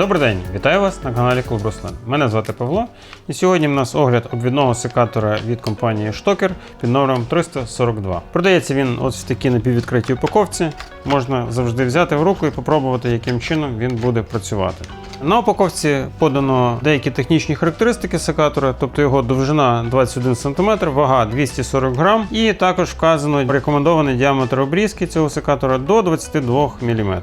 Добрий день, вітаю вас на каналі Клуб Руслан. Мене звати Павло, і сьогодні в нас огляд обвідного секатора від компанії Штокер під номером 342. Продається він ось в такій напіввідкритій упаковці. Можна завжди взяти в руку і попробувати, яким чином він буде працювати. На упаковці подано деякі технічні характеристики секатора, тобто його довжина 21 см, вага 240 грам, і також вказано рекомендований діаметр обрізки цього секатора до 22 мм.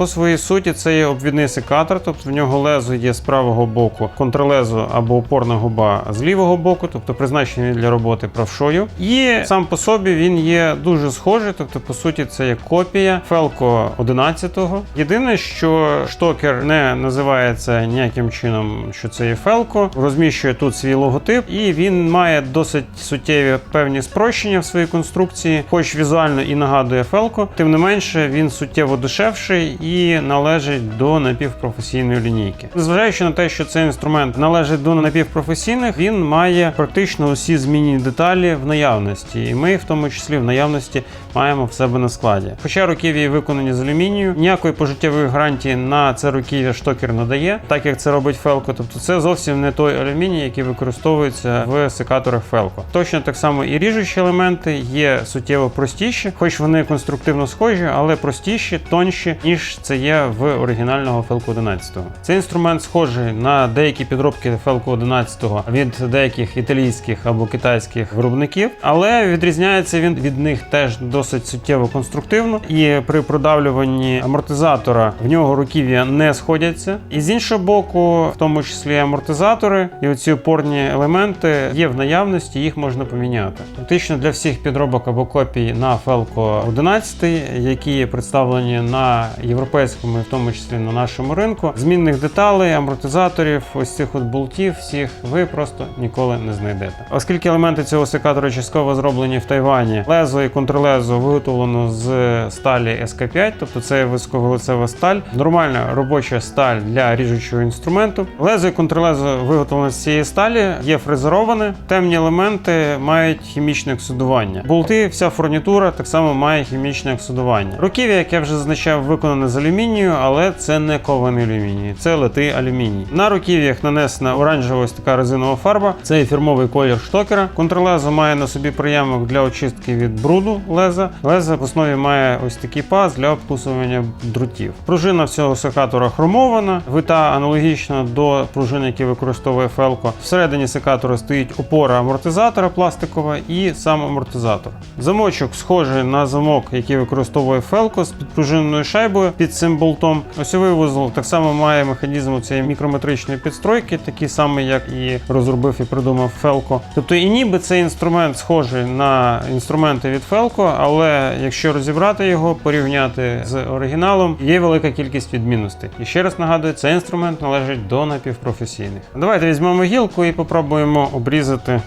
По своїй суті, це є обвідний секатор, тобто в нього лезо є з правого боку, контрлезо або опорна губа з лівого боку, тобто призначений для роботи правшою. І сам по собі він є дуже схожий, тобто, по суті, це є копія Felco 11-го. Єдине, що штокер не називається ніяким чином, що це є Felco, розміщує тут свій логотип, і він має досить суттєві певні спрощення в своїй конструкції, хоч візуально і нагадує Felco, тим не менше він суттєво дешевший і належить до напівпрофесійної лінійки. Незважаючи на те, що цей інструмент належить до напівпрофесійних, він має практично усі змінні деталі в наявності, і ми, в тому числі, в наявності маємо в себе на складі. Хоча руків'я виконані з алюмінію, ніякої пожиттєвої гарантії на це руків'я штокер не дає, так як це робить Felco. Тобто це зовсім не той алюміній, який використовується в секаторах Felco. Точно так само і ріжучі елементи є суттєво простіші, хоч вони конструктивно схожі, але простіші, тонші, ніж це є в оригінального Felco 11. Цей інструмент схожий на деякі підробки Felco 11 від деяких італійських або китайських виробників, але відрізняється він від них теж досить суттєво конструктивно. І при продавлюванні амортизатора в нього руків'я не сходяться. І з іншого боку, в тому числі амортизатори і оці опорні елементи є в наявності, їх можна поміняти. Фактично для всіх підробок або копій на Felco 11, які представлені на європейському, і в тому числі на нашому ринку, змінних деталей, амортизаторів, ось цих от болтів, всіх ви просто ніколи не знайдете. Оскільки елементи цього секатора частково зроблені в Тайвані, лезо і контрлезо виготовлено з сталі СК5, тобто це високовилицева сталь, нормальна робоча сталь для ріжучого інструменту. Лезо і контрлезо виготовлено з цієї сталі, є фрезероване. Темні елементи мають хімічне оксидування. Болти, вся фурнітура так само має хімічне оксидування. Руків'я, як я вже зазначав, виконане з алюмінію, але це не кований алюміній, це литий алюміній. На руків'ях нанесена оранжева ось така резинова фарба. Це фірмовий колір штокера. Контрлезо має на собі приямок для очистки від бруду леза. Леза в основі має ось такий паз для обкусування друтів. Пружина всього секатора хромована, вита аналогічна до пружин, які використовує Felco. Всередині секатора стоїть опора амортизатора пластикова і сам амортизатор. Замочок схожий на замок, який використовує Felco з підпружинною шайбою під цим болтом. Осьовий вузол так само має механізм цієї мікрометричної підстройки, такий самий, як і розробив і придумав Felco. Тобто, і ніби цей інструмент схожий на інструменти від Felco, але якщо розібрати його, порівняти з оригіналом, є велика кількість відмінностей. І ще раз нагадую, цей інструмент належить до напівпрофесійних. Давайте візьмемо гілку і попробуємо обрізати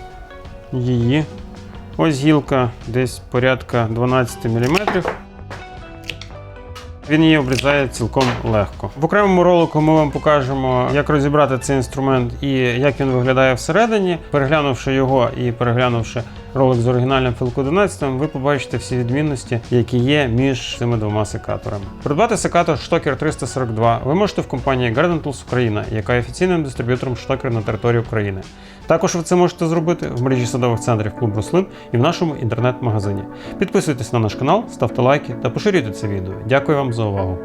її. Ось гілка десь порядка 12 мм. Він її обрізає цілком легко. В окремому ролику ми вам покажемо, як розібрати цей інструмент і як він виглядає всередині. Переглянувши його і переглянувши ролик з оригінальним Felco 11, ви побачите всі відмінності, які є між цими двома секаторами. Придбати секатор Штокер 342 ви можете в компанії Garden Tools Україна, яка є офіційним дистриб'ютором штокер на території України. Також ви це можете зробити в мережі садових центрів Клуб Рослин і в нашому інтернет-магазині. Підписуйтесь на наш канал, ставте лайки та поширюйте це відео. Дякую вам за увагу.